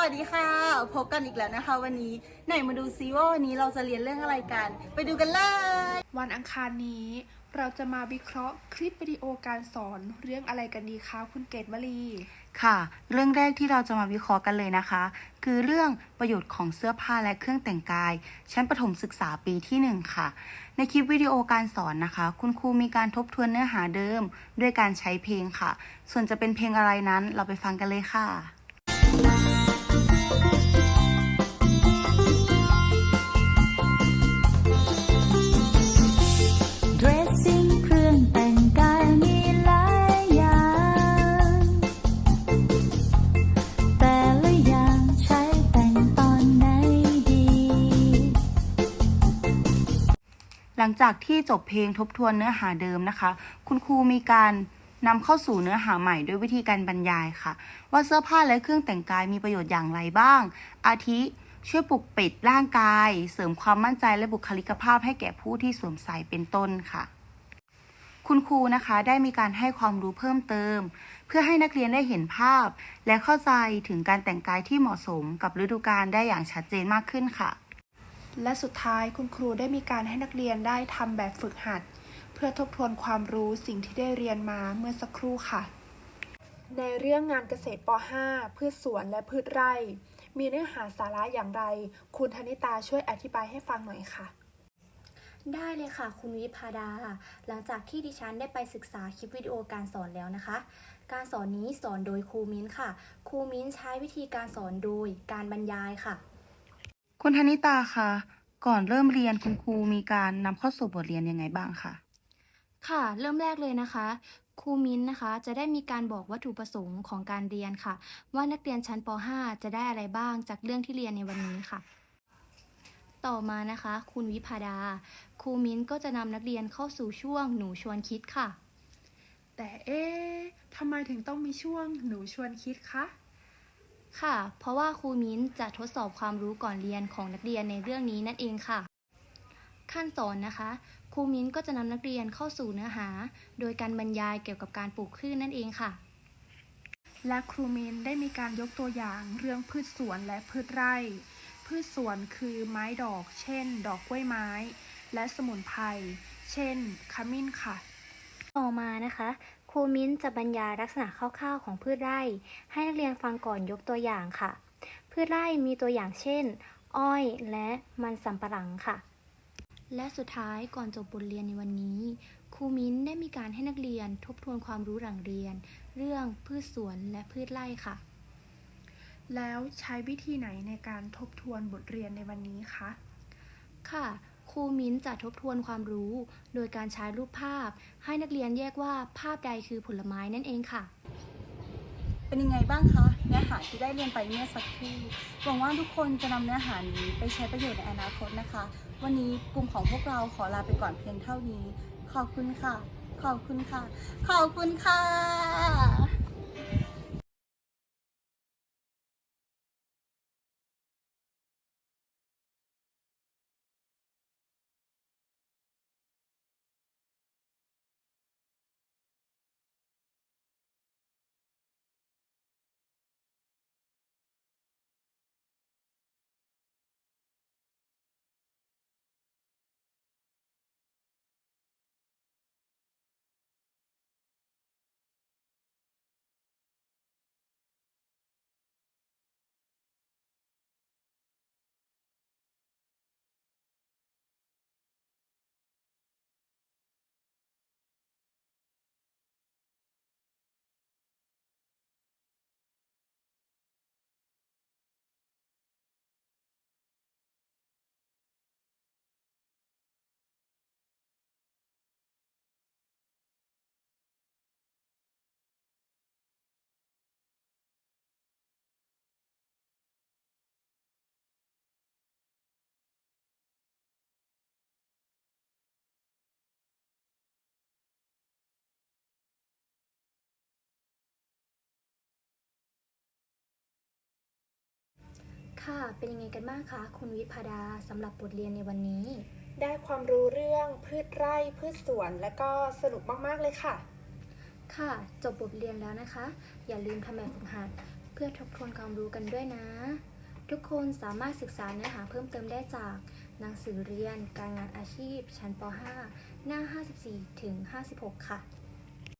วัสดีค่ะ พบกันอีกแล้วนะคะ วันนี้ไหนมาดูซิว่าวันนี้เราจะเรียนเรื่องอะไรกัน ไปดูกันเลย วันอังคารนี้ เราจะมาวิเคราะห์คลิปวิดีโอการสอนเรื่องอะไรกันดีคะคุณเกตวลีค่ะ เรื่องแรกที่เราจะมาวิเคราะห์กันเลยนะคะ คือเรื่องประโยชน์ของเสื้อผ้าและเครื่องแต่งกาย ชั้นประถมศึกษาปีที่ 1 ค่ะ ในคลิปวิดีโอการสอนนะคะ คุณครูมีการทบทวนเนื้อหาเดิม ด้วยการใช้เพลงค่ะ ส่วนจะเป็นเพลงอะไรนั้นเราไปฟังกันเลยค่ะ หลังจากที่จบเพลงทบทวนเนื้อหาเดิมนะคะ คุณครูมีการนำเข้าสู่เนื้อหาใหม่ด้วยวิธีการบรรยายค่ะ ว่าเสื้อผ้าและเครื่องแต่งกายมีประโยชน์อย่างไรบ้าง อาทิ ช่วยปลุกปิดร่างกาย เสริมความมั่นใจและบุคลิกภาพให้แก่ผู้ที่สวมใส่เป็นต้นค่ะ คุณครูนะคะได้มีการให้ความรู้เพิ่มเติม เพื่อให้นักเรียนได้เห็นภาพ และเข้าใจถึงการแต่งกายที่เหมาะสมกับฤดูกาลได้อย่างชัดเจนมากขึ้นค่ะ และสุดท้ายคุณครูได้มีการให้นักเรียนได้ทำแบบฝึกหัด เพื่อทบทวนความรู้สิ่งที่ได้เรียนมาเมื่อสักครู่ค่ะ ในเรื่องงานเกษตรป .5 พืชสวนและพืชไร่ มีเนื้อหาสาระอย่างไร คุณธนิตาช่วยอธิบายให้ฟังหน่อยค่ะได้เลยค่ะ คุณวิพาดา หลังจากที่ดิฉันได้ไปศึกษาคลิปวิดีโอการสอนแล้วนะคะ การสอนนี้สอนโดยครูมิ้นค่ะ ครูมิ้นใช้วิธีการสอนโดยการบรรยายค่ะ คุณธนิตาคะก่อนเริ่มเรียนคุณครูมีการนำเข้าสู่บทเรียนยังไงบ้างคะค่ะ เริ่มแรกเลยนะคะ ครูมิ้นนะคะ จะได้มีการบอกวัตถุประสงค์ของการเรียนค่ะ ว่านักเรียนชั้นป .5 จะได้อะไรบ้างจากเรื่องที่เรียนในวันนี้ค่ะ ต่อมานะคะ คุณวิพาดา ครูมิ้นก็จะนำนักเรียนเข้าสู่ช่วงหนูชวนคิดค่ะ แต่เอ๊ะทำไมถึงต้องมีช่วงหนูชวนคิดคะ ค่ะ เพราะว่าครูมิ้นจะทดสอบความรู้ก่อนเรียนของนักเรียนในเรื่องนี้นั่นเองค่ะ ขั้นสอนนะคะ ครูมิ้นก็จะนำนักเรียนเข้าสู่เนื้อหา โดยการบรรยายเกี่ยวกับการปลูกพืชนั่นเองค่ะ และครูมินได้มีการยกตัวอย่างเรื่องพืชสวนและพืชไร่ พืชสวนคือไม้ดอก เช่น ดอกกล้วยไม้ และสมุนไพร เช่น ขมิ้นค่ะ ต่อมานะคะ ครูมิ้นจะบรรยายลักษณะคร่าวๆ ของพืชไร่ ให้นักเรียนฟังก่อนยกตัวอย่างค่ะ พืชไร่มีตัวอย่างเช่น อ้อยและมันสำปะหลังค่ะ และสุดท้ายก่อนจบบทเรียนในวันนี้ ครูมิ้นได้มีการให้นักเรียนทบทวนความรู้หลังเรียน เรื่องพืชสวนและพืชไร่ค่ะ แล้วใช้วิธีไหนในการทบทวนบทเรียนในวันนี้คะค่ะ ครูมิ้นจะทบทวนความรู้ โดยการใช้รูปภาพ ให้นักเรียนแยกว่าภาพใดคือผลไม้นั่นเองค่ะ เป็นยังไงบ้างคะเนื้อหาที่ได้เรียนไปเมื่อสักครู่หวังว่าทุกคนจะนำเนื้อหานี้ไปใช้ประโยชน์ในอนาคตนะคะ วันนี้กลุ่มของพวกเราขอลาไปก่อนเพียงเท่านี้ ขอบคุณค่ะ ขอบคุณค่ะ ขอบคุณค่ะ ค่ะ เป็นยังไงกันบ้างคะคุณวิพาดาสำหรับบทเรียนในวันนี้ ได้ความรู้เรื่องพืชไร่พืชสวนและก็สนุกมากๆเลยค่ะ ค่ะจบบทเรียนแล้วนะคะ อย่าลืมทำแบบฝึกหัดเพื่อทบทวนความรู้กันด้วยนะ ทุกคนสามารถศึกษาเนื้อหาเพิ่มเติมได้จากหนังสือเรียนการงานอาชีพ ชั้นป .5 หน้า 54 ถึง 56 ค่ะ